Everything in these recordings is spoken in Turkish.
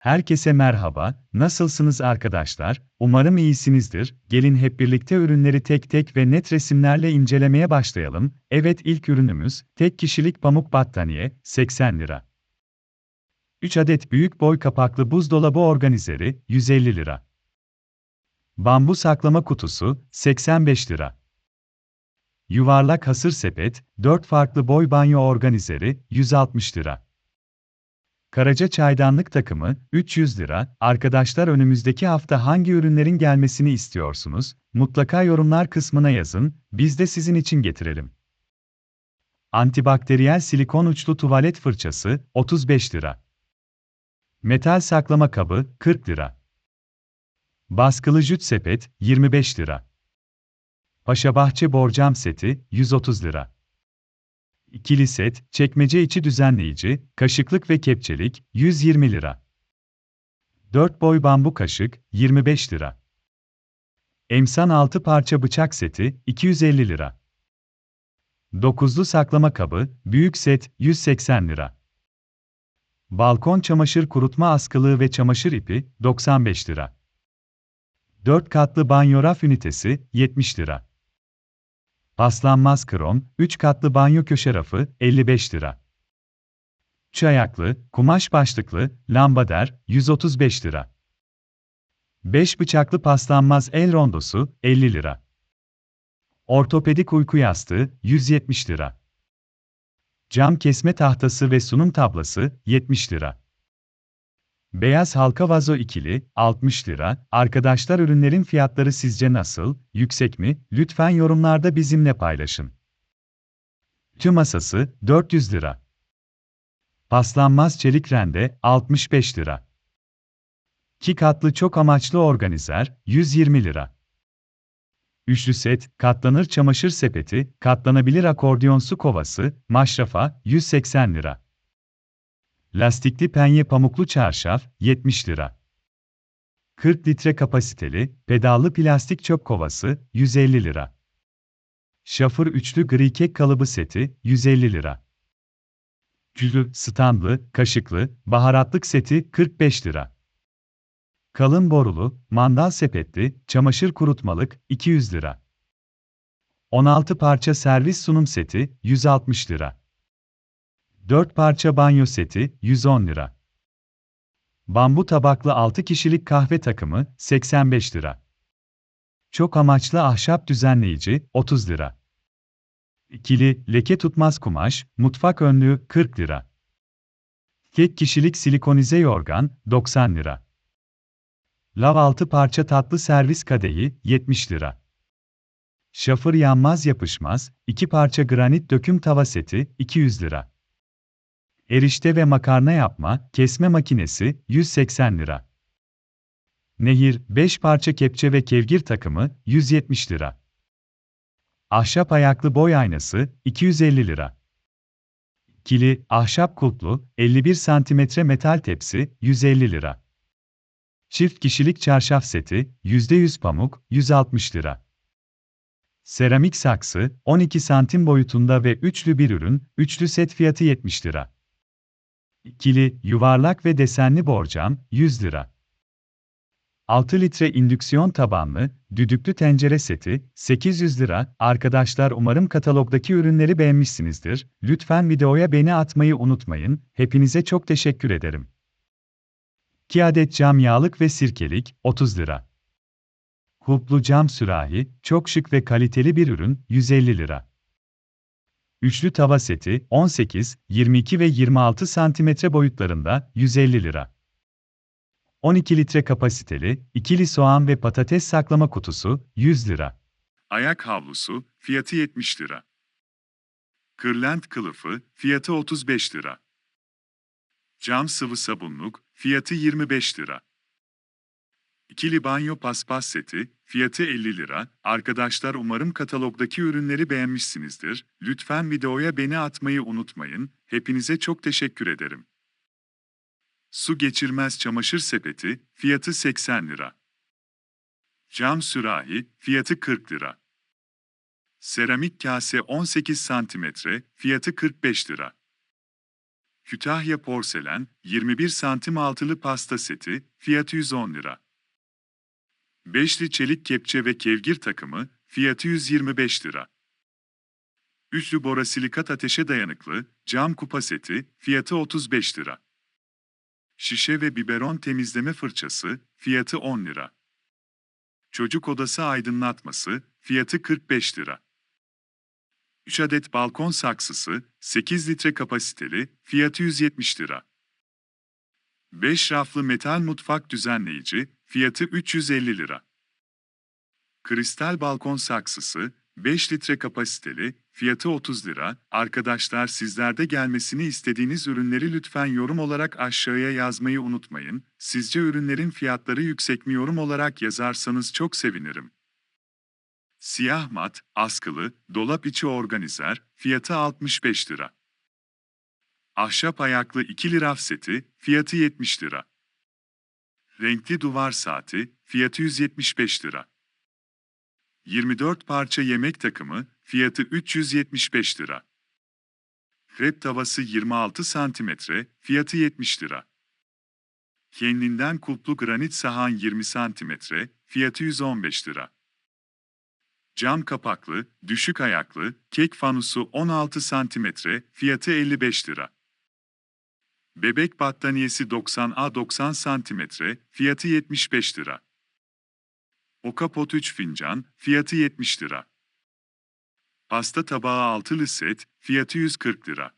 Herkese merhaba, nasılsınız arkadaşlar? Umarım iyisinizdir. Gelin hep birlikte ürünleri tek tek ve net resimlerle incelemeye başlayalım. Evet ilk ürünümüz, tek kişilik pamuk battaniye, 80 lira. 3 adet büyük boy kapaklı buzdolabı organizeri, 150 lira. Bambu saklama kutusu, 85 lira. Yuvarlak hasır sepet, 4 farklı boy banyo organizeri, 160 lira. Karaca çaydanlık takımı 300 lira. Arkadaşlar önümüzdeki hafta hangi ürünlerin gelmesini istiyorsunuz? Mutlaka yorumlar kısmına yazın. Biz de sizin için getirelim. Antibakteriyel silikon uçlu tuvalet fırçası 35 lira. Metal saklama kabı 40 lira. Baskılı jüt sepet 25 lira. Paşabahçe borcam seti 130 lira. İkili set, çekmece içi düzenleyici, kaşıklık ve kepçelik, 120 lira. 4 boy bambu kaşık, 25 lira. Emsan 6 parça bıçak seti, 250 lira. Dokuzlu saklama kabı, büyük set, 180 lira. Balkon çamaşır kurutma askılığı ve çamaşır ipi, 95 lira. 4 katlı banyo raf ünitesi, 70 lira. Paslanmaz krom, 3 katlı banyo köşe rafı, 55 lira. Çayaklı, kumaş başlıklı, lambader, 135 lira. 5 bıçaklı paslanmaz el rondosu, 50 lira. Ortopedik uyku yastığı, 170 lira. Cam kesme tahtası ve sunum tablası, 70 lira. Beyaz halka vazo ikili, 60 lira. Arkadaşlar ürünlerin fiyatları sizce nasıl? Yüksek mi? Lütfen yorumlarda bizimle paylaşın. Tüm masası, 400 lira. Paslanmaz çelik rende, 65 lira. 2 katlı çok amaçlı organizer, 120 lira. Üçlü set, katlanır çamaşır sepeti, katlanabilir akordiyon su kovası, maşrafa, 180 lira. Lastikli penye pamuklu çarşaf, 70 lira. 40 litre kapasiteli, pedallı plastik çöp kovası, 150 lira. Şafır üçlü gri kek kalıbı seti, 150 lira. Cülü, standlı, kaşıklı, baharatlık seti, 45 lira. Kalın borulu, mandal sepetli, çamaşır kurutmalık, 200 lira. 16 parça servis sunum seti, 160 lira. 4 parça banyo seti, 110 lira. Bambu tabaklı 6 kişilik kahve takımı, 85 lira. Çok amaçlı ahşap düzenleyici, 30 lira. İkili, leke tutmaz kumaş, mutfak önlüğü, 40 lira. Tek kişilik silikonize yorgan, 90 lira. Lav 6 parça tatlı servis kadehi, 70 lira. Şafır yanmaz yapışmaz, 2 parça granit döküm tava seti, 200 lira. Erişte ve makarna yapma, kesme makinesi, 180 lira. Nehir, 5 parça kepçe ve kevgir takımı, 170 lira. Ahşap ayaklı boy aynası, 250 lira. Kili, ahşap kulplu, 51 cm metal tepsi, 150 lira. Çift kişilik çarşaf seti, %100 pamuk, 160 lira. Seramik saksı, 12 santim boyutunda ve üçlü bir ürün, üçlü set fiyatı 70 lira. İkili, yuvarlak ve desenli borcam, 100 lira. 6 litre indüksiyon tabanlı, düdüklü tencere seti, 800 lira. Arkadaşlar umarım katalogdaki ürünleri beğenmişsinizdir. Lütfen videoya beğeni atmayı unutmayın. Hepinize çok teşekkür ederim. 2 adet cam yağlık ve sirkelik, 30 lira. Kulplu cam sürahi, çok şık ve kaliteli bir ürün, 150 lira. Üçlü tava seti 18, 22 ve 26 cm boyutlarında 150 lira. 12 litre kapasiteli, ikili soğan ve patates saklama kutusu 100 lira. Ayak havlusu, fiyatı 70 lira. Kırlent kılıfı, fiyatı 35 lira. Cam sıvı sabunluk, fiyatı 25 lira. İkili banyo paspas seti, fiyatı 50 lira. Arkadaşlar umarım katalogdaki ürünleri beğenmişsinizdir. Lütfen videoya beni atmayı unutmayın. Hepinize çok teşekkür ederim. Su geçirmez çamaşır sepeti, fiyatı 80 lira. Cam sürahi, fiyatı 40 lira. Seramik kase 18 cm, fiyatı 45 lira. Kütahya porselen 21 santim altılı pasta seti, fiyatı 110 lira. Beşli çelik kepçe ve kevgir takımı, fiyatı 125 lira. Üçlü borasilikat ateşe dayanıklı, cam kupa seti, fiyatı 35 lira. Şişe ve biberon temizleme fırçası, fiyatı 10 lira. Çocuk odası aydınlatması, fiyatı 45 lira. 3 adet balkon saksısı, 8 litre kapasiteli, fiyatı 170 lira. 5 raflı metal mutfak düzenleyici, fiyatı 350 lira. Kristal balkon saksısı, 5 litre kapasiteli, fiyatı 30 lira. Arkadaşlar sizlerde gelmesini istediğiniz ürünleri lütfen yorum olarak aşağıya yazmayı unutmayın. Sizce ürünlerin fiyatları yüksek mi yorum olarak yazarsanız çok sevinirim. Siyah mat, askılı, dolap içi organizer, fiyatı 65 lira. Ahşap ayaklı ikili raf seti, fiyatı 70 lira. Renkli duvar saati, fiyatı 175 lira. 24 parça yemek takımı, fiyatı 375 lira. Krep tavası 26 santimetre, fiyatı 70 lira. Kendinden kulplu granit sahan 20 santimetre, fiyatı 115 lira. Cam kapaklı, düşük ayaklı, kek fanusu 16 santimetre, fiyatı 55 lira. Bebek battaniyesi 90A 90 santimetre, fiyatı 75 lira. Okapot 3 fincan, fiyatı 70 lira. Pasta tabağı altılı set, fiyatı 140 lira.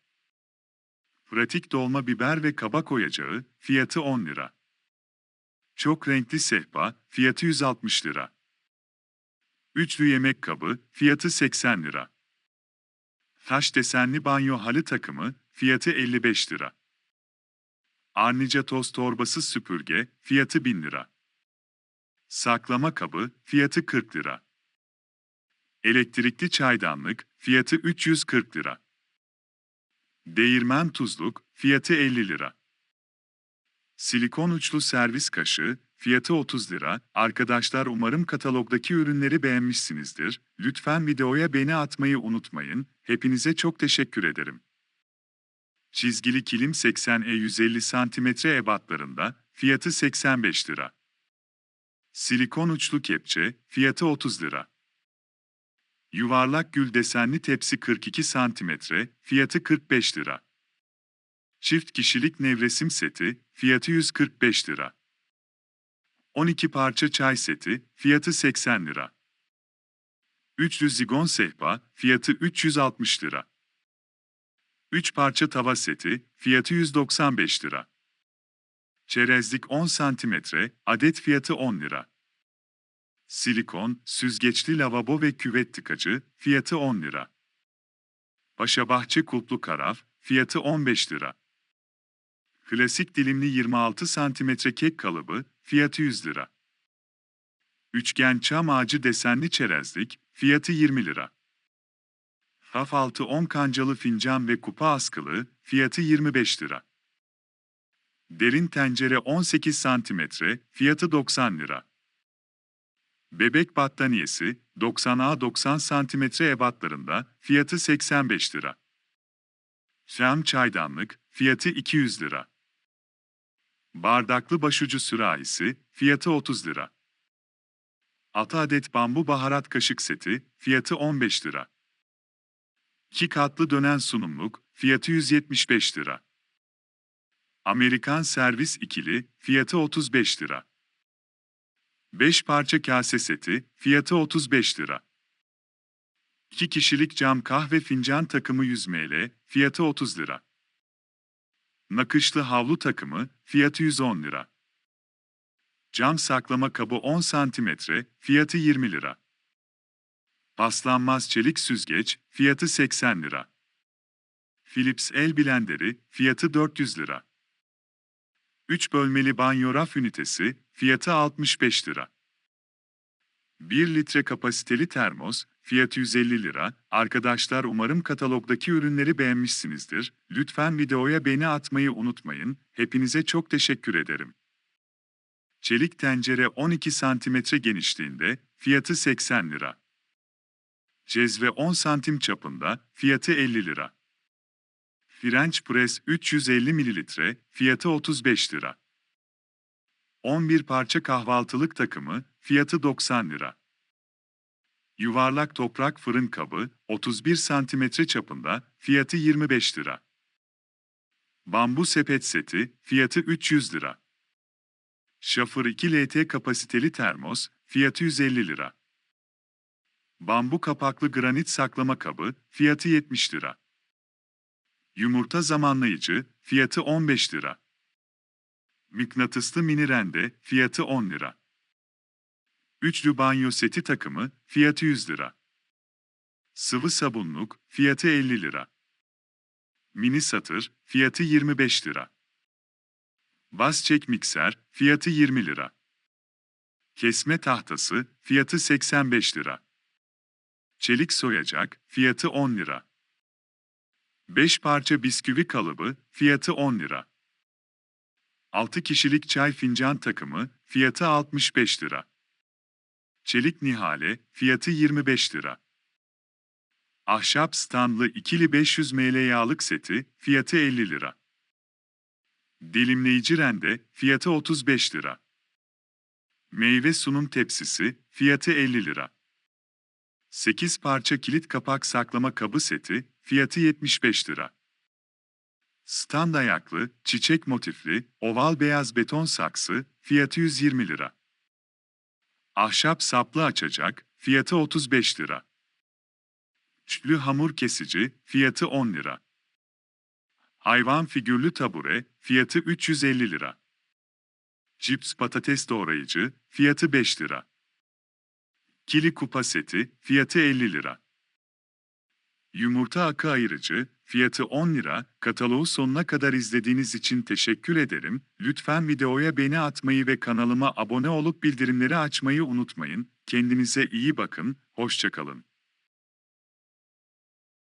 Pratik dolma biber ve kabak oyacağı, fiyatı 10 lira. Çok renkli sehpa, fiyatı 160 lira. Üçlü yemek kabı, fiyatı 80 lira. Taş desenli banyo halı takımı, fiyatı 55 lira. Arnica toz torbası süpürge, fiyatı 1000 lira. Saklama kabı, fiyatı 40 lira. Elektrikli çaydanlık, fiyatı 340 lira. Değirmen tuzluk, fiyatı 50 lira. Silikon uçlu servis kaşığı, fiyatı 30 lira. Arkadaşlar umarım katalogdaki ürünleri beğenmişsinizdir. Lütfen videoya beğeni atmayı unutmayın. Hepinize çok teşekkür ederim. Çizgili kilim 80E 150 cm ebatlarında, fiyatı 85 lira. Silikon uçlu kepçe, fiyatı 30 lira. Yuvarlak gül desenli tepsi 42 cm, fiyatı 45 lira. Çift kişilik nevresim seti, fiyatı 145 lira. 12 parça çay seti, fiyatı 80 lira. Üçlü zigon sehpa, fiyatı 360 lira. 3 parça tava seti, fiyatı 195 lira. Çerezlik 10 cm, adet fiyatı 10 lira. Silikon, süzgeçli lavabo ve küvet tıkacı, fiyatı 10 lira. Paşabahçe kulplu karaf, fiyatı 15 lira. Klasik dilimli 26 cm kek kalıbı, fiyatı 100 lira. Üçgen çam ağacı desenli çerezlik, fiyatı 20 lira. Raf altı 10 kancalı fincan ve kupa askılı, fiyatı 25 lira. Derin tencere 18 cm, fiyatı 90 lira. Bebek battaniyesi 90A 90 cm ebatlarında, fiyatı 85 lira. Cam çaydanlık, fiyatı 200 lira. Bardaklı başucu sürahisi, fiyatı 30 lira. 6 adet bambu baharat kaşık seti, fiyatı 15 lira. 2 katlı dönen sunumluk, fiyatı 175 lira. Amerikan servis ikili, fiyatı 35 lira. 5 parça kase seti, fiyatı 35 lira. 2 kişilik cam kahve fincan takımı 100 ml, fiyatı 30 lira. Nakışlı havlu takımı, fiyatı 110 lira. Cam saklama kabı 10 cm, fiyatı 20 lira. Paslanmaz çelik süzgeç, fiyatı 80 lira. Philips el blenderi, fiyatı 400 lira. 3 bölmeli banyo raf ünitesi, fiyatı 65 lira. 1 litre kapasiteli termos, fiyatı 150 lira. Arkadaşlar umarım katalogdaki ürünleri beğenmişsinizdir. Lütfen videoya beğeni atmayı unutmayın. Hepinize çok teşekkür ederim. Çelik tencere 12 cm genişliğinde, fiyatı 80 lira. Cezve 10 santim çapında, fiyatı 50 lira. French Press 350 ml, fiyatı 35 lira. 11 parça kahvaltılık takımı, fiyatı 90 lira. Yuvarlak toprak fırın kabı, 31 cm çapında, fiyatı 25 lira. Bambu sepet seti, fiyatı 300 lira. Şafır 2 LT kapasiteli termos, fiyatı 150 lira. Bambu kapaklı granit saklama kabı, fiyatı 70 lira. Yumurta zamanlayıcı, fiyatı 15 lira. Mıknatıslı mini rende, fiyatı 10 lira. Üçlü banyo seti takımı, fiyatı 100 lira. Sıvı sabunluk, fiyatı 50 lira. Mini satır, fiyatı 25 lira. Vazçek mikser, fiyatı 20 lira. Kesme tahtası, fiyatı 85 lira. Çelik soyacak, fiyatı 10 lira. 5 parça bisküvi kalıbı, fiyatı 10 lira. 6 kişilik çay fincan takımı, fiyatı 65 lira. Çelik nihale, fiyatı 25 lira. Ahşap standlı ikili 500 ml yağlık seti, fiyatı 50 lira. Dilimleyici rende, fiyatı 35 lira. Meyve sunum tepsisi, fiyatı 50 lira. 8 parça kilit kapak saklama kabı seti, fiyatı 75 lira. Stand ayaklı, çiçek motifli, oval beyaz beton saksı, fiyatı 120 lira. Ahşap saplı açacak, fiyatı 35 lira. Üçlü hamur kesici, fiyatı 10 lira. Hayvan figürlü tabure, fiyatı 350 lira. Cips patates doğrayıcı, fiyatı 5 lira. Kili kupa seti, fiyatı 50 lira. Yumurta akı ayırıcı, fiyatı 10 lira. Kataloğu sonuna kadar izlediğiniz için teşekkür ederim. Lütfen videoya beğeni atmayı ve kanalıma abone olup bildirimleri açmayı unutmayın. Kendinize iyi bakın, hoşçakalın.